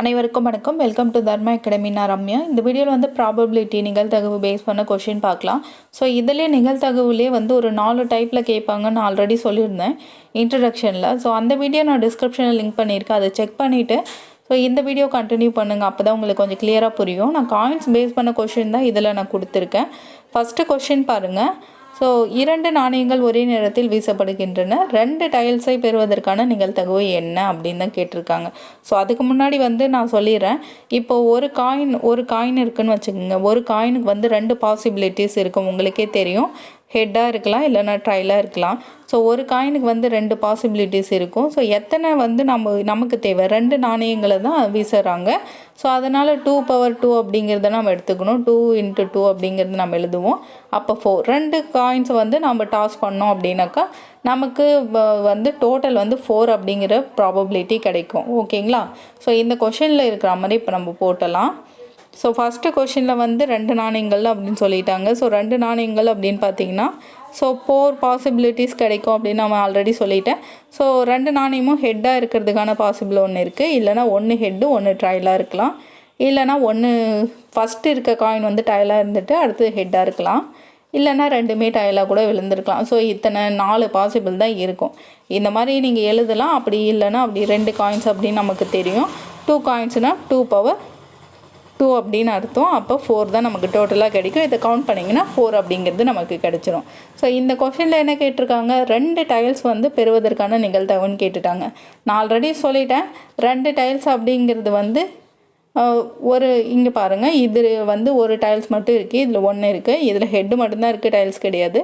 அனைவருக்கும் வணக்கம். Welcome to Dharma academy நான் ரம்யா. இந்த வீடியோவில் வந்து ப்ராபபிலிட்டி நிகழ்தகவு பேஸ் பண்ண கொஷின் பார்க்கலாம். ஸோ இதிலே நிகழ்தகவுலேயே வந்து ஒரு நாலு டைப்பில் கேட்பாங்கன்னு ஆல்ரெடி சொல்லியிருந்தேன். இன்ட்ரடக்ஷனில் ஸோ அந்த வீடியோ நான் டிஸ்கிரிப்ஷனில் லிங்க் பண்ணியிருக்கேன். அதை செக் பண்ணிவிட்டு ஸோ இந்த வீடியோ கண்டினியூ பண்ணுங்கள் அப்போ தான் உங்களுக்கு கொஞ்சம் கிளியராக புரியும். நான் காயின்ஸ் பேஸ் பண்ண கொஷின் தான் இதில் நான் கொடுத்துருக்கேன். ஃபஸ்ட்டு கொஷின் பாருங்கள் ஸோ இரண்டு நாணயங்கள் ஒரே நேரத்தில் வீசப்படுகின்றன. ரெண்டு டைல்ஸை பெறுவதற்கான நிகழ்த்தகவு என்ன அப்படின்னு தான் கேட்டிருக்காங்க. ஸோ அதுக்கு முன்னாடி வந்து நான் சொல்லிடுறேன். இப்போ ஒரு காயின் ஒரு காயின் இருக்குன்னு வச்சுக்கோங்க. ஒரு காயினுக்கு வந்து ரெண்டு பாசிபிலிட்டிஸ் இருக்கும். உங்களுக்கே தெரியும். ஹெட்டாக இருக்கலாம் இல்லைன்னா ட்ரைலாக இருக்கலாம். ஸோ ஒரு காயினுக்கு வந்து ரெண்டு பாசிபிலிட்டிஸ் இருக்கும். ஸோ எத்தனை வந்து நம்ம நமக்கு தேவை? ரெண்டு நாணயங்களை தான் வீசுகிறாங்க ஸோ அதனால் டூ பவர் டூ அப்படிங்கிறத நம்ம எடுத்துக்கணும். டூ இன்ட்டு டூ அப்படிங்கிறது நம்ம எழுதுவோம். அப்போ ஃபோர் ரெண்டு காயின்ஸை வந்து நம்ம டாஸ் பண்ணோம் அப்படின்னாக்கா நமக்கு வந்து டோட்டல் வந்து ஃபோர் அப்படிங்கிற ப்ராபபிலிட்டி கிடைக்கும். ஓகேங்களா ஸோ இந்த கொஷனில் இருக்கிற மாதிரி இப்போ நம்ம போட்டலாம். ஸோ ஃபஸ்ட்டு கொஷினில் வந்து ரெண்டு நாணயங்கள் அப்படின்னு சொல்லிட்டாங்க. ஸோ ரெண்டு நாணயங்கள் அப்படின்னு பார்த்தீங்கன்னா ஸோ ஃபோர் பாசிபிலிட்டிஸ் கிடைக்கும் அப்படின்னு நம்ம ஆல்ரெடி சொல்லிட்டேன். ஸோ ரெண்டு நாணயமும் ஹெட்டாக இருக்கிறதுக்கான பாசிபிள் ஒன்று இருக்குது இல்லைனா ஒன்று ஹெட்டு ஒன்று ட்ரைலாக இருக்கலாம். இல்லைனா ஒன்று ஃபஸ்ட்டு இருக்க காயின் வந்து டைலாக இருந்துட்டு அடுத்து ஹெட்டாக இருக்கலாம். இல்லைன்னா ரெண்டுமே டைலாக கூட விழுந்திருக்கலாம். ஸோ இத்தனை நாலு பாசிபிள் தான் இருக்கும். இந்த மாதிரி நீங்கள் எழுதலாம். அப்படி இல்லைன்னா அப்படி ரெண்டு காயின்ஸ் அப்படின்னு நமக்கு தெரியும். டூ காயின்ஸ்னால் டூ பவர் டூ அப்படின்னு அர்த்தம். அப்போ ஃபோர் தான் நமக்கு டோட்டலாக கிடைக்கும். இதை கவுண்ட் பண்ணிங்கன்னா ஃபோர் அப்படிங்கிறது நமக்கு கிடைச்சிரும். ஸோ இந்த கொஷனில் என்ன கேட்டிருக்காங்க? ரெண்டு டைல்ஸ் வந்து பெறுவதற்கான நிகழ்தகவுன்னு கேட்டுட்டாங்க. நான் ஆல்ரெடி சொல்லிட்டேன். ரெண்டு டைல்ஸ் அப்படிங்கிறது வந்து ஒரு இங்கே பாருங்கள் இது வந்து ஒரு டைல்ஸ் மட்டும் இருக்குது இதில் ஒன்று இருக்குது இதில் ஹெட்டு மட்டும்தான் இருக்குது டைல்ஸ் கிடையாது.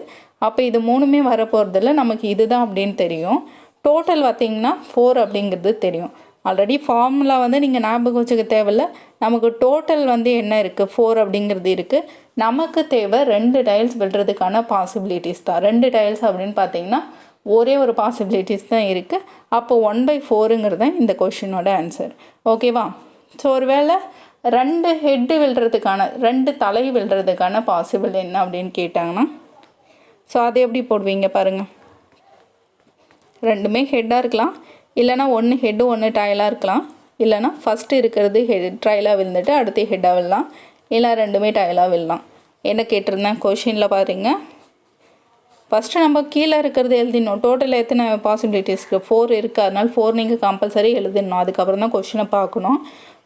அப்போ இது மூணுமே வரப்போகிறதில்ல நமக்கு இதுதான் அப்படின்னு தெரியும். டோட்டல் பார்த்தீங்கன்னா ஃபோர் அப்படிங்கிறது தெரியும். ஆல்ரெடி ஃபார்முலா வந்து நீங்கள் ஞாபகம் வச்சுக்க தேவையில்ல. நமக்கு டோட்டல் வந்து என்ன இருக்குது ஃபோர் அப்படிங்கிறது இருக்குது நமக்கு தேவை ரெண்டு டைல்ஸ் விடுறதுக்கான பாசிபிலிட்டிஸ் தான். ரெண்டு டைல்ஸ் அப்படின்னு பார்த்தீங்கன்னா ஒரே ஒரு பாசிபிலிட்டிஸ் தான் இருக்குது அப்போ ஒன் பை ஃபோருங்கிறது தான் இந்த கொஷினோட ஆன்சர் ஓகேவா ஸோ ஒருவேளை ரெண்டு ஹெட்டு விழுறதுக்கான ரெண்டு தலை விழுறதுக்கான பாசிபிள் என்ன அப்படின்னு கேட்டாங்கன்னா ஸோ அதை எப்படி போடுவீங்க பாருங்கள் ரெண்டுமே ஹெட்டாக இருக்கலாம். இல்லைனா ஒன்று ஹெட்டு ஒன்று ட்ரையலாக இருக்கலாம். இல்லைனா ஃபஸ்ட்டு இருக்கிறது ஹெட் ட்ரையலாக விழுந்துட்டு அடுத்து ஹெட்டாக விழலாம். இல்லை ரெண்டுமே ட்ரையலாக விழலாம். என்ன கேட்டிருந்தேன்? கொஷினில் பாருங்க. ஃபஸ்ட்டு நம்ம கீழே இருக்கிறது எழுதிடணும். டோட்டல் எத்தனை பாசிபிலிட்டிஸ் இருக்குது ஃபோர் இருக்குது அதனால் ஃபோர் நீங்கள் கம்பல்சரி எழுதிடணும். அதுக்கப்புறம் தான் கொஷினை பார்க்கணும்.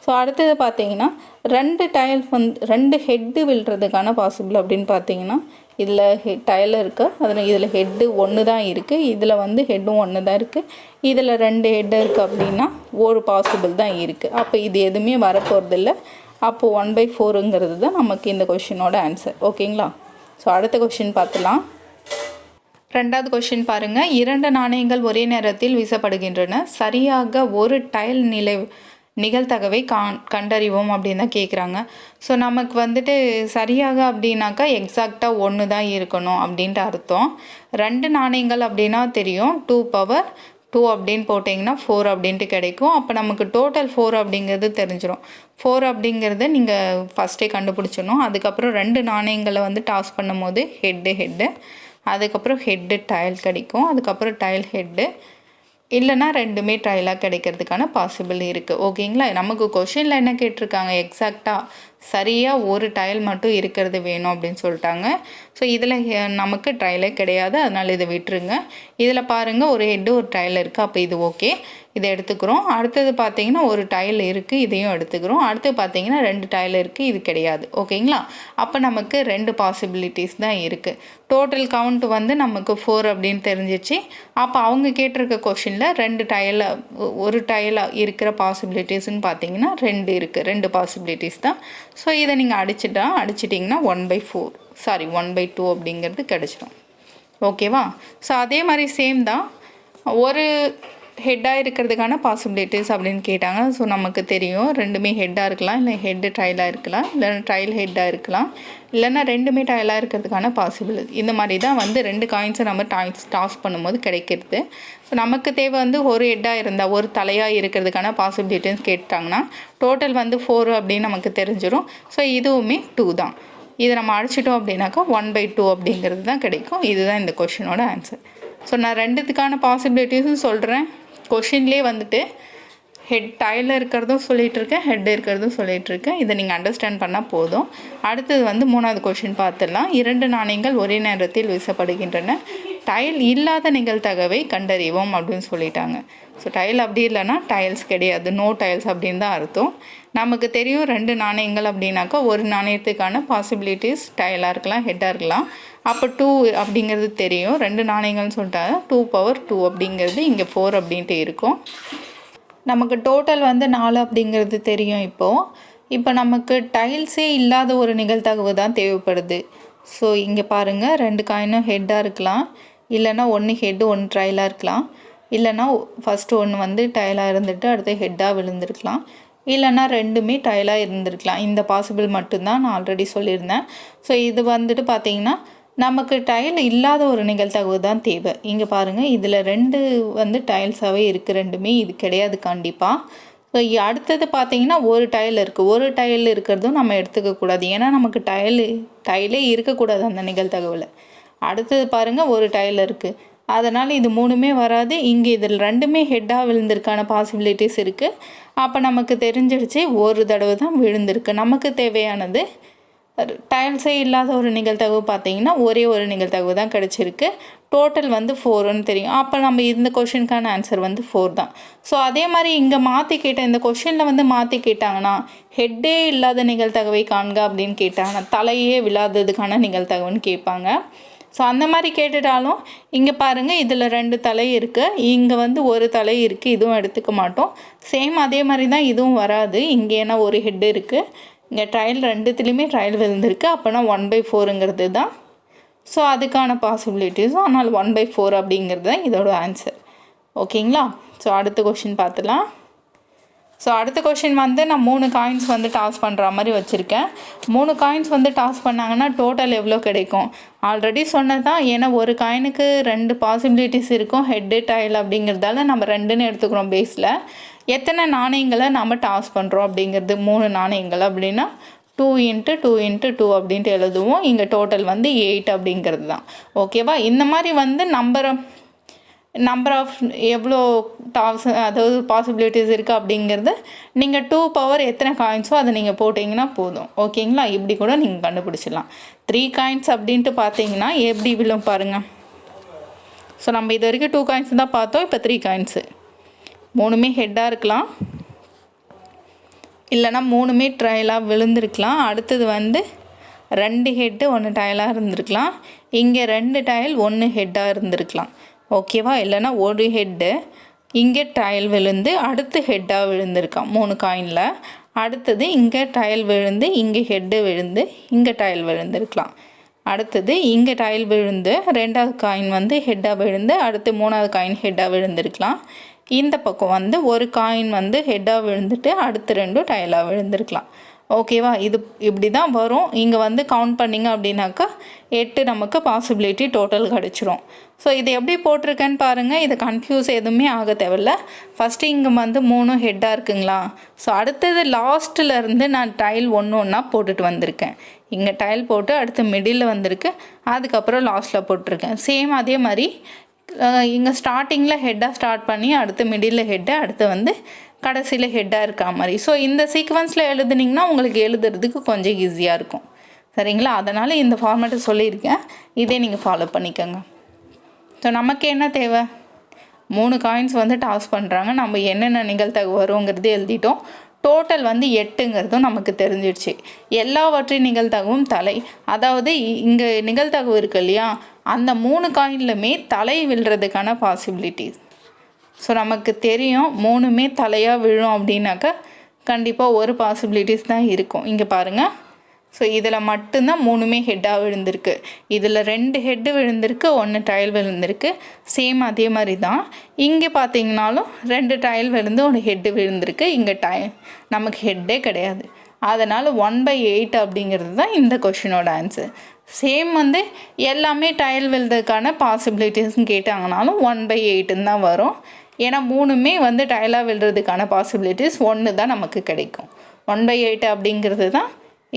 ஸோ அடுத்தது பார்த்தீங்கன்னா ரெண்டு டயல் வந்து ரெண்டு ஹெட்டு விழுறதுக்கான பாசிபிள் அப்படின்னு பார்த்தீங்கன்னா இதில் ஹெ டயல் இருக்குது அதில் இதில் ஹெட்டு ஒன்று தான் இருக்குது இதில் வந்து ஹெட்டும் ஒன்று தான் இருக்குது இதில் ரெண்டு ஹெட் இருக்குது அப்படின்னா ஒரு பாசிபிள் தான் இருக்குது அப்போ இது எதுவுமே வரப்போகிறதில்ல அப்போ ஒன் பை ஃபோருங்கிறது தான் நமக்கு இந்த கொஷினோட ஆன்சர் ஓகேங்களா ஸோ அடுத்த கொஷின் பார்த்துலாம். ரெண்டாவது கொஷின் பாருங்கள் இரண்டு நாணயங்கள் ஒரே நேரத்தில் வீசப்படுகின்றன. சரியாக ஒரு டைல் நிலை நிகழ்த்தகவை கான் கண்டறிவோம் அப்படின்னு தான் கேட்குறாங்க ஸோ நமக்கு வந்துட்டு சரியாக அப்படின்னாக்கா எக்ஸாக்டாக ஒன்று தான் இருக்கணும் அப்படின்ட்டு அர்த்தம். ரெண்டு நாணயங்கள் அப்படின்னா தெரியும். டூ பவர் டூ அப்படின்னு போட்டிங்கன்னா ஃபோர் அப்படின்ட்டு கிடைக்கும். அப்போ நமக்கு டோட்டல் ஃபோர் அப்படிங்கிறது தெரிஞ்சிடும் ஃபோர் அப்படிங்கிறத நீங்கள் ஃபஸ்ட்டே கண்டுபிடிச்சிடணும். அதுக்கப்புறம் ரெண்டு நாணயங்களை வந்து டாஸ் பண்ணும்போது ஹெட்டு ஹெட்டு அதுக்கப்புறம் ஹெட்டு டைல் கிடைக்கும். அதுக்கப்புறம் டைல் ஹெட்டு இல்லைன்னா ரெண்டுமே ட்ரையலாக கிடைக்கிறதுக்கான பாசிபிள் இருக்குது ஓகேங்களா நமக்கு கொஷினில் என்ன கேட்டிருக்காங்க? எக்ஸாக்டாக சரியாக ஒரு டைல் மட்டும் இருக்கிறது வேணும் அப்படின்னு சொல்லிட்டாங்க. ஸோ இதில் நமக்கு ட்ரையலே கிடையாது. அதனால் இதை விட்டுருங்க. இதில் பாருங்கள் ஒரு ஹெட்டு ஒரு ட்ரையல் இருக்குது அப்போ இது ஓகே இதை எடுத்துக்கிறோம். அடுத்தது பார்த்தீங்கன்னா ஒரு டைல் இருக்குது இதையும் எடுத்துக்கிறோம். அடுத்து பார்த்தீங்கன்னா ரெண்டு டைல் இருக்குது இது கிடையாது. ஓகேங்களா அப்போ நமக்கு ரெண்டு பாசிபிலிட்டிஸ் தான் இருக்குது டோட்டல் கவுண்ட் வந்து நமக்கு ஃபோர் அப்படின்னு தெரிஞ்சிச்சு. அப்போ அவங்க கேட்டிருக்க கொஷினில் ரெண்டு டைல ஒரு டைலாக இருக்கிற பாசிபிலிட்டிஸ்ன்னு பார்த்தீங்கன்னா ரெண்டு இருக்குது ரெண்டு பாசிபிலிட்டிஸ் தான். ஸோ இதை நீங்கள் அடிச்சிட்டா அடிச்சிட்டிங்கன்னா one by four sorry one by two அப்படிங்கிறது கிடச்சிடும் ஓகேவா ஸோ அதே மாதிரி சேம் தான். ஒரு ஹெட்டாக இருக்கிறதுக்கான பாசிபிலிட்டிஸ் அப்படின்னு கேட்டாங்க. ஸோ நமக்கு தெரியும். ரெண்டுமே ஹெட்டாக இருக்கலாம். இல்லை ஹெட்டு ட்ரையலாக இருக்கலாம். இல்லைன்னா ட்ரையல் ஹெட்டாக இருக்கலாம். இல்லைன்னா ரெண்டுமே ட்ரையலாக இருக்கிறதுக்கான பாசிபிள் இந்த மாதிரி தான் வந்து ரெண்டு காயின்ஸை நம்ம டாய்ஸ் டாஸ் பண்ணும்போது கிடைக்கிறது. ஸோ நமக்கு தேவை வந்து ஒரு ஹெட்டாக இருந்தால் ஒரு தலையாக இருக்கிறதுக்கான பாசிபிலிட்டின்னு கேட்டாங்கன்னா டோட்டல் வந்து ஃபோர் அப்படின்னு நமக்கு தெரிஞ்சிடும் ஸோ இதுவுமே டூ தான். இதை நம்ம அடிச்சிட்டோம் அப்படின்னாக்கா ஒன் பை டூ அப்படிங்கிறது தான் கிடைக்கும். இதுதான் இந்த கொஷினோட ஆன்சர் ஸோ நான் ரெண்டுத்துக்கான பாசிபிலிட்டிஸும் சொல்கிறேன் கொஷின்லேயே வந்துட்டு ஹெட் டைலில் இருக்கிறதும் சொல்லிகிட்டு இருக்கேன் ஹெட் இருக்கிறதும் சொல்லிகிட்டு இருக்கேன் இதை நீங்கள் அண்டர்ஸ்டாண்ட் பண்ணால் போதும். அடுத்தது வந்து மூணாவது கொஷின் பார்த்துடலாம். இரண்டு நாணயங்கள் ஒரே நேரத்தில் வீசப்படுகின்றன. டைல் இல்லாத நிகழ்த்தகவை கண்டறிவோம் அப்படின்னு சொல்லிட்டாங்க. ஸோ டைல் அப்படி இல்லைன்னா டைல்ஸ் கிடையாது. நோ டைல்ஸ் அப்படின்னு தான் அர்த்தம். நமக்கு தெரியும் ரெண்டு நாணயங்கள் அப்படின்னாக்கா ஒரு நாணயத்துக்கான பாசிபிலிட்டிஸ் டைலாக இருக்கலாம் ஹெட்டாக இருக்கலாம். அப்போ டூ அப்படிங்கிறது தெரியும். ரெண்டு நாணயங்கள்னு சொல்லிட்டா டூ பவர் டூ அப்படிங்கிறது இங்கே ஃபோர் அப்படின்ட்டு இருக்கும். நமக்கு டோட்டல் வந்து நாலு அப்படிங்கிறது தெரியும் இப்போது இப்போ நமக்கு டைல்ஸே இல்லாத ஒரு நிகழ்தகவு தான் தேவைப்படுது. ஸோ இங்கே பாருங்கள் ரெண்டு காயினும் ஹெட்டாக இருக்கலாம். இல்லைன்னா ஒன்று ஹெட்டு ஒன்று ட்ரைலாக இருக்கலாம். இல்லைன்னா ஃபஸ்ட்டு ஒன்று வந்து டைலாக இருந்துட்டு அடுத்து ஹெட்டாக விழுந்திருக்கலாம். இல்லைன்னா ரெண்டுமே டைலாக இருந்திருக்கலாம். இந்த பாசிபிள் மட்டும்தான் நான் ஆல்ரெடி சொல்லியிருந்தேன். ஸோ இது வந்துட்டு பார்த்தீங்கன்னா நமக்கு டைல் இல்லாத ஒரு நிகழ்தகவு தான் தேவை. இங்கே பாருங்கள் இதில் ரெண்டு வந்து டைல்ஸாகவே இருக்குது ரெண்டுமே இது கிடையாது கண்டிப்பாக ஸோ அடுத்தது பார்த்தீங்கன்னா ஒரு டைல் இருக்குது ஒரு டைல் இருக்கிறதும் நம்ம எடுத்துக்கக்கூடாது ஏன்னா நமக்கு டைலு டைலே இருக்கக்கூடாது அந்த நிகழ்தகவில். அடுத்தது பாருங்கள் ஒரு டைல் இருக்குது அதனால் இது மூணுமே வராது. இங்கே இதில் ரெண்டுமே ஹெட்டாக விழுந்திருக்கான பாசிபிலிட்டிஸ் இருக்குது அப்போ நமக்கு தெரிஞ்சிடுச்சு ஒரு தடவை தான் விழுந்திருக்கு. நமக்கு தேவையானது டைல்ஸே இல்லாத ஒரு நிகழ்தகவு பார்த்தீங்கன்னா ஒரே ஒரு நிகழ்தகவு தான் கிடச்சிருக்கு. டோட்டல் வந்து ஃபோருன்னு தெரியும். அப்போ நம்ம இந்த கொஷினுக்கான ஆன்சர் வந்து ஃபோர் தான். ஸோ அதே மாதிரி இங்கே மாற்றி கேட்ட இந்த கொஷினில் வந்து மாற்றி கேட்டாங்கன்னா ஹெட்டே இல்லாத நிகழ்தகவை காண்க அப்படின்னு கேட்டாங்கன்னா தலையே விழாததுக்கான நிகழ்தகவுன்னு கேட்பாங்க. ஸோ அந்த மாதிரி கேட்டுட்டாலும் இங்கே பாருங்கள் இதில் ரெண்டு தலை இருக்குது இங்கே வந்து ஒரு தலை இருக்குது இதுவும் எடுத்துக்க மாட்டோம். சேம் அதே மாதிரி தான் இதுவும் வராது. இங்கே ஏன்னா ஒரு ஹெட்டு இருக்குது இங்கே ட்ரையல் ரெண்டுத்துலேயுமே ட்ரையல் விழுந்திருக்கு. அப்போனா ஒன் பை ஃபோருங்கிறது தான். ஸோ அதுக்கான பாசிபிலிட்டிஸும் ஆனால் ஒன் பை ஃபோர் அப்படிங்கிறது தான் இதோட ஆன்சர் ஓகேங்களா ஸோ அடுத்த கொஷின் பார்த்துலாம். ஸோ அடுத்த கொஷின் வந்து நான் மூணு காயின்ஸ் வந்து டாஸ் பண்ணுற மாதிரி வச்சுருக்கேன். மூணு காயின்ஸ் வந்து டாஸ் பண்ணாங்கன்னா டோட்டல் எவ்வளோ கிடைக்கும்? ஆல்ரெடி சொன்னது தான் ஏன்னா ஒரு காயினுக்கு ரெண்டு பாசிபிலிட்டிஸ் இருக்கும். ஹெட்டு டைல் அப்படிங்கிறதால நம்ம ரெண்டுன்னு எடுத்துக்கிறோம் பேஸில் எத்தனை நாணயங்களை நாம் டாஸ் பண்ணுறோம் அப்படிங்கிறது மூணு நாணயங்கள் அப்படின்னா two into two into two அப்படின்ட்டு எழுதுவோம். இங்கே டோட்டல் வந்து எயிட் அப்படிங்கிறது தான். ஓகேவா இந்த மாதிரி வந்து நம்பரை நம்பர் ஆஃப் எவ்வளோ டாப்ஸ் அதாவது பாசிபிலிட்டிஸ் இருக்குது அப்படிங்கிறது நீங்கள் டூ பவர் எத்தனை காயின்ஸோ அதை நீங்கள் போட்டிங்கன்னா போதும். ஓகேங்களா இப்படி கூட நீங்கள் கண்டுபிடிச்சிடலாம். த்ரீ காயின்ஸ் அப்படின்ட்டு பார்த்தீங்கன்னா எப்படி விழும் பாருங்கள் ஸோ நம்ம இது வரைக்கும் டூ காயின்ஸ் தான் பார்த்தோம். இப்போ த்ரீ காயின்ஸு மூணுமே ஹெட்டாக இருக்கலாம். இல்லைனா மூணுமே ட்ரையலாக விழுந்திருக்கலாம். அடுத்தது வந்து ரெண்டு ஹெட்டு ஒன்று டயலாக இருந்திருக்கலாம். இங்கே ரெண்டு டயல் ஒன்று ஹெட்டாக இருந்திருக்கலாம். ஓகேவா இல்லைனா ஒரு ஹெட்டு இங்கே டயல் விழுந்து அடுத்து ஹெட்டாக விழுந்திருக்கான் மூணு காயினில் அடுத்தது இங்கே டயல் விழுந்து இங்கே ஹெட்டு விழுந்து இங்கே டயல் விழுந்திருக்கலாம். அடுத்தது இங்கே டயல் விழுந்து ரெண்டாவது காயின் வந்து ஹெட்டாக விழுந்து அடுத்து மூணாவது காயின் ஹெட்டாக விழுந்திருக்கலாம். இந்த பக்கம் வந்து ஒரு காயின் வந்து ஹெட்டாக விழுந்துட்டு அடுத்து ரெண்டும் டைலாக விழுந்திருக்கலாம். ஓகேவா இது இப்படி தான் வரும். இங்கே வந்து கவுண்ட் பண்ணிங்க அப்படின்னாக்கா எட்டு நமக்கு பாசிபிலிட்டி டோட்டல் கிடச்சிரும். ஸோ இது எப்படி போட்டிருக்கேன்னு பாருங்கள் இது கன்ஃபியூஸ் எதுவுமே ஆக தேவையில்ல. ஃபஸ்ட்டு இங்கே வந்து மூணு ஹெட்டாக இருக்குங்களா? ஸோ அடுத்தது லாஸ்ட்டிலருந்து நான் டைல் ஒன்று ஒன்றா போட்டுட்டு வந்திருக்கேன். இங்கே டைல் போட்டு அடுத்து மிடில் வந்திருக்கு. அதுக்கப்புறம் லாஸ்ட்டில் போட்டிருக்கேன். சேம் அதே மாதிரி இங்கே ஸ்டார்டிங்கில் ஹெட்டாக ஸ்டார்ட் பண்ணி அடுத்து மிடில் ஹெட்டு அடுத்து வந்து கடைசியில் ஹெட்டாக இருக்கா மாதிரி. ஸோ இந்த சீக்வன்ஸில் எழுதுனிங்கன்னா உங்களுக்கு எழுதுறதுக்கு கொஞ்சம் ஈஸியாக இருக்கும். சரிங்களா? அதனால் இந்த ஃபார்மேட்டை சொல்லியிருக்கேன். இதே நீங்கள் ஃபாலோ பண்ணிக்கோங்க. ஸோ நமக்கு என்ன தேவை? மூணு காயின்ஸ் வந்து டாஸ் பண்ணுறாங்க நம்ம என்னென்ன நிகழ்த்தகு வருங்கிறது எழுதிட்டோம். டோட்டல் வந்து எட்டுங்கிறதும் நமக்கு தெரிஞ்சிடுச்சு. எல்லாவற்றின் நிகழ்தகவும் தலை. அதாவது இங்கே நிகழ்தகவு இருக்கு இல்லையா? அந்த மூணு காயின்லுமே தலை விழுறதுக்கான பாசிபிலிட்டிஸ் ஸோ நமக்கு தெரியும் மூணுமே தலையாக விழும் அப்படின்னாக்கா கண்டிப்பாக ஒரு பாசிபிலிட்டிஸ் தான் இருக்கும். இங்கே பாருங்கள் ஸோ இதில் மட்டும்தான் மூணுமே ஹெட்டாக விழுந்திருக்கு. இதில் ரெண்டு ஹெட்டு விழுந்திருக்கு ஒன்று டைல் விழுந்திருக்கு. சேம் அதே மாதிரி தான் இங்கே பார்த்தீங்கனாலும் ரெண்டு டைல் விழுந்து ஒன்று ஹெட்டு விழுந்திருக்கு. இங்கே டை நமக்கு ஹெட்டே கிடையாது. அதனால் ஒன் பை எயிட் அப்படிங்கிறது தான் இந்த கொஷினோட ஆன்சர் சேம் வந்து எல்லாமே டைல் விழுறதுக்கான பாசிபிலிட்டிஸ்ன்னு கேட்டாங்கனாலும் ஒன் பை எயிட்டுன்னு தான் வரும். ஏன்னா மூணுமே வந்து டைலாக விழுறதுக்கான பாசிபிலிட்டிஸ் ஒன்று தான் நமக்கு கிடைக்கும். ஒன் பை எயிட் அப்படிங்கிறது தான்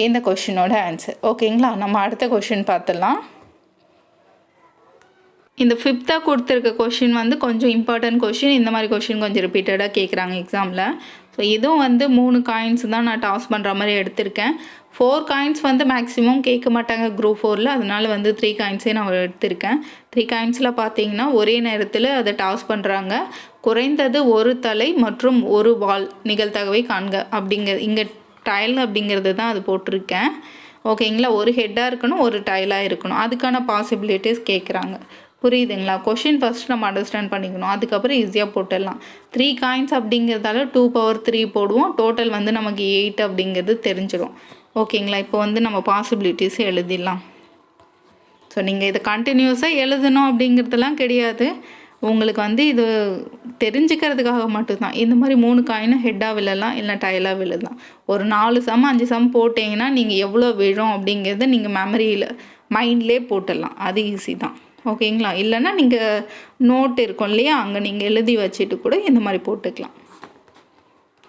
இந்த கொஷினோட ஆன்சர் ஓகேங்களா நம்ம அடுத்த கொஷின் பார்த்துடலாம். இந்த ஃபிஃப்த்தாக கொடுத்துருக்க கொஷின் வந்து கொஞ்சம் இம்பார்ட்டன்ட் கொஷின் இந்த மாதிரி கொஷின் கொஞ்சம் ரிப்பீட்டடாக கேட்குறாங்க எக்ஸாமில் ஸோ இதுவும் வந்து மூணு காயின்ஸ் தான் நான் டாஸ் பண்ணுற மாதிரி எடுத்திருக்கேன். ஃபோர் காயின்ஸ் வந்து மேக்ஸிமம் கேட்க மாட்டாங்க குரூப் ஃபோரில் அதனால வந்து த்ரீ காயின்ஸே நான் எடுத்திருக்கேன். த்ரீ காயின்ஸில் பார்த்தீங்கன்னா ஒரே நேரத்தில் அதை டாஸ் பண்ணுறாங்க குறைந்தது ஒரு தலை மற்றும் ஒரு வால் நிகழ்த்தகவை காண்க. அப்படிங்கிற இங்கே டைல் அப்படிங்கிறது தான் அது போட்டிருக்கேன். ஓகேங்களா? ஒரு ஹெட்டாக இருக்கணும் ஒரு டைலாக இருக்கணும். அதுக்கான பாசிபிலிட்டிஸ் கேட்குறாங்க புரியுதுங்களா? கொஷின் ஃபஸ்ட் நம்ம அண்டர்ஸ்டாண்ட் பண்ணிக்கணும். அதுக்கப்புறம் ஈஸியாக போட்டுடலாம். த்ரீ காயின்ஸ் அப்படிங்கிறதால டூ பவர் த்ரீ போடுவோம். டோட்டல் வந்து நமக்கு எயிட் அப்படிங்கிறது தெரிஞ்சிடும். ஓகேங்களா? இப்போ வந்து நம்ம பாசிபிலிட்டிஸ் எழுதிடலாம். ஸோ நீங்கள் இதை கண்டினியூஸாக எழுதணும் அப்படிங்கிறதெல்லாம் கிடையாது. உங்களுக்கு வந்து இது தெரிஞ்சுக்கிறதுக்காக மட்டும்தான். இந்த மாதிரி மூணு காயினும் ஹெட்டாக விழலாம் இல்லை டைலாக விழலாம். ஒரு நாலு சம் அஞ்சு சம் போட்டிங்கன்னா நீங்கள் எவ்வளோ விழும் அப்படிங்கிறத நீங்கள் மெமரியில் மைண்ட்லேயே போட்டுடலாம். அது ஈஸி தான். ஓகேங்களா இல்லைன்னா நீங்கள் நோட் இருக்கும் இல்லையா? அங்கே நீங்கள் எழுதி வச்சுட்டு கூட இந்த மாதிரி போட்டுக்கலாம்.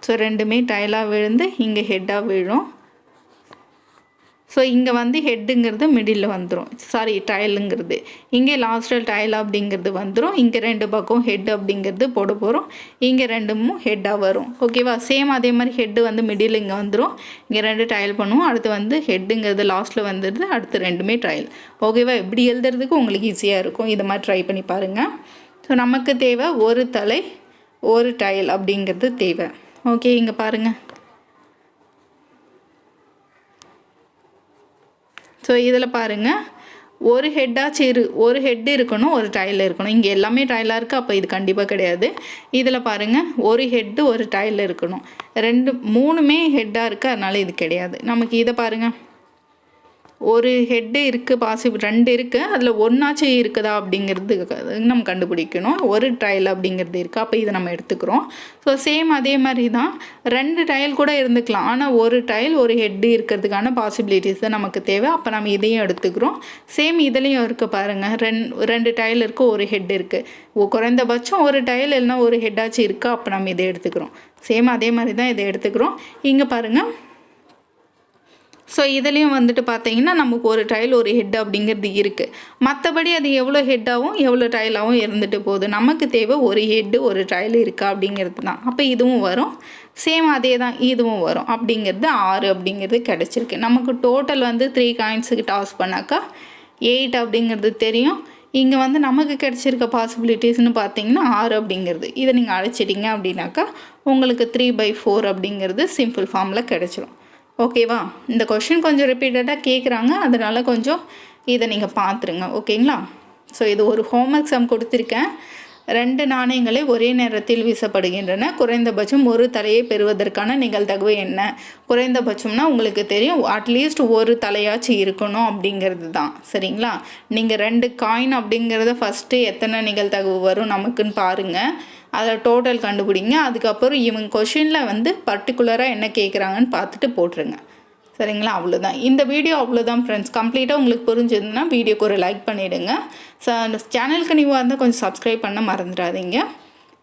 ஸோ ரெண்டுமே டைலாக விழுந்து இங்கே ஹெட்டாக விழும். ஸோ இங்கே வந்து ஹெட்டுங்கிறது மிடில் வந்துடும் சாரி டயலுங்கிறது இங்கே லாஸ்ட்டில் டயல் அப்படிங்கிறது வந்துடும் இங்கே ரெண்டு பக்கம் ஹெட் அப்படிங்கிறது போட போகிறோம் இங்கே ரெண்டுமும் ஹெட்டாக வரும். ஓகேவா சேம் அதே மாதிரி ஹெட்டு வந்து மிடில் இங்கே வந்துடும் இங்கே ரெண்டு டயல் பண்ணுவோம். அடுத்து வந்து ஹெட்டுங்கிறது லாஸ்ட்டில் வந்துடுது அடுத்து ரெண்டுமே ட்ரையல் ஓகேவா இப்படி எழுதுறதுக்கு உங்களுக்கு ஈஸியாக இருக்கும். இது மாதிரி ட்ரை பண்ணி பாருங்கள் ஸோ நமக்கு தேவை ஒரு தலை ஒரு டயல் அப்படிங்கிறது தேவை. ஓகே இங்கே பாருங்கள் ஸோ இதில் பாருங்கள் ஒரு ஹெட்டாச்சும் இரு ஒரு ஹெட் இருக்கணும் ஒரு டைல் இருக்கணும். இங்கே எல்லாமே டைலாக இருக்குது அப்போ இது கண்டிப்பாக கிடையாது. இதில் பாருங்கள் ஒரு ஹெட்டு ஒரு டைல் இருக்கணும். ரெண்டு மூணுமே ஹெட்டாக இருக்குது அதனால் இது கிடையாது. நமக்கு இதை பாருங்கள் ஒரு ஹெட்டு இருக்குது பாசிபிள் ரெண்டு இருக்குது அதில் ஒன்றாச்சும் இருக்குதா அப்படிங்கிறது நம்ம கண்டுபிடிக்கணும். ஒரு ட்ரையல் அப்படிங்கிறது இருக்குது அப்போ இதை நம்ம எடுத்துக்கிறோம். ஸோ சேம் அதே மாதிரி தான் ரெண்டு ட்ரையல் கூட இருந்துக்கலாம். ஆனால் ஒரு ட்ரையல் ஒரு ஹெட்டு இருக்கிறதுக்கான பாசிபிலிட்டிஸ் தான் நமக்கு தேவை. அப்போ நம்ம இதையும் எடுத்துக்கிறோம். சேம் இதுலேயும் இருக்குது பாருங்கள் ரெண் ரெண்டு டைல் இருக்குது ஒரு ஹெட் இருக்குது குறைந்தபட்சம் ஒரு டைல் இல்லைன்னா ஒரு ஹெட்டாச்சும் இருக்கா? அப்போ நம்ம இதை எடுத்துக்கிறோம். சேம் அதே மாதிரி தான் இதை எடுத்துக்கிறோம். இங்கே பாருங்கள் ஸோ இதுலேயும் வந்துட்டு பார்த்தீங்கன்னா நமக்கு ஒரு டைல் ஒரு ஹெட் அப்படிங்கிறது இருக்குது மற்றபடி அது எவ்வளோ ஹெட்டாகவும் எவ்வளோ டைலாகவும் இருந்துட்டு போகுது. நமக்கு தேவை ஒரு ஹெட்டு ஒரு டைல் இருக்கா அப்படிங்கிறது தான். அப்போ இதுவும் வரும். சேம் அதே தான் இதுவும் வரும். அப்படிங்கிறது ஆறு அப்படிங்கிறது கிடச்சிருக்கு. நமக்கு டோட்டல் வந்து த்ரீ காயின்ஸுக்கு டாஸ் பண்ணாக்கா எயிட் அப்படிங்கிறது தெரியும். இங்கே வந்து நமக்கு கிடச்சிருக்க பாசிபிலிட்டிஸ்னு பார்த்தீங்கன்னா ஆறு அப்படிங்கிறது. இதை நீங்கள் அழைச்சிட்டிங்க அப்படின்னாக்கா உங்களுக்கு த்ரீ பை ஃபோர் அப்படிங்கிறது சிம்பிள் ஃபார்மில் கிடச்சிரும். ஓகேவா? இந்த கொஷின் கொஞ்சம் ரிப்பீட்டடாக கேட்குறாங்க அதனால் கொஞ்சம் இதை நீங்கள் பார்த்துருங்க ஓகேங்களா? ஸோ இது ஒரு ஹோம்ஒர்க் சம் கொடுத்துருக்கேன். ரெண்டு நாணயங்களை ஒரே நேரத்தில் வீசப்படுகின்றன. குறைந்தபட்சம் ஒரு தலையை பெறுவதற்கான நிகழ்தகவு என்ன? குறைந்தபட்சம்னா உங்களுக்கு தெரியும் அட்லீஸ்ட் ஒரு தலையாச்சும் இருக்கணும் அப்படிங்கிறது தான். சரிங்களா? நீங்கள் ரெண்டு காயின் அப்படிங்கிறத ஃபஸ்ட்டு எத்தனை நிகழ்தகவு வரும் நமக்குன்னு பாருங்கள் அதில் டோட்டல் கண்டுபிடிங்க. அதுக்கப்புறம் இவங்க கொஷினில் வந்து பர்டிகுலராக என்ன கேட்குறாங்கன்னு பார்த்துட்டு போட்டுருங்க. சரிங்களா? அவ்வளோதான் இந்த வீடியோ அவ்வளோதான் ஃப்ரெண்ட்ஸ் கம்ப்ளீட்டாக உங்களுக்கு புரிஞ்சதுன்னா வீடியோக்கு ஒரு லைக் பண்ணிவிடுங்க ஸோ அந்த சேனலுக்கு நீவாக இருந்தால் கொஞ்சம் சப்ஸ்கிரைப் பண்ண மறந்துடாதீங்க.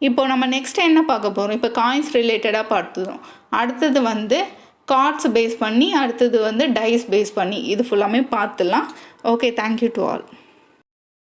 இப்போது நம்ம நெக்ஸ்ட் என்ன பார்க்க போகிறோம் இப்போ காயின்ஸ் ரிலேட்டடாக பார்த்துக்கிறோம் அடுத்தது வந்து கார்ட்ஸ் பேஸ் பண்ணி அடுத்தது வந்து டைஸ் பேஸ் பண்ணி. இது ஃபுல்லாமே பார்த்துலாம் ஓகே தேங்க்யூ டு ஆல்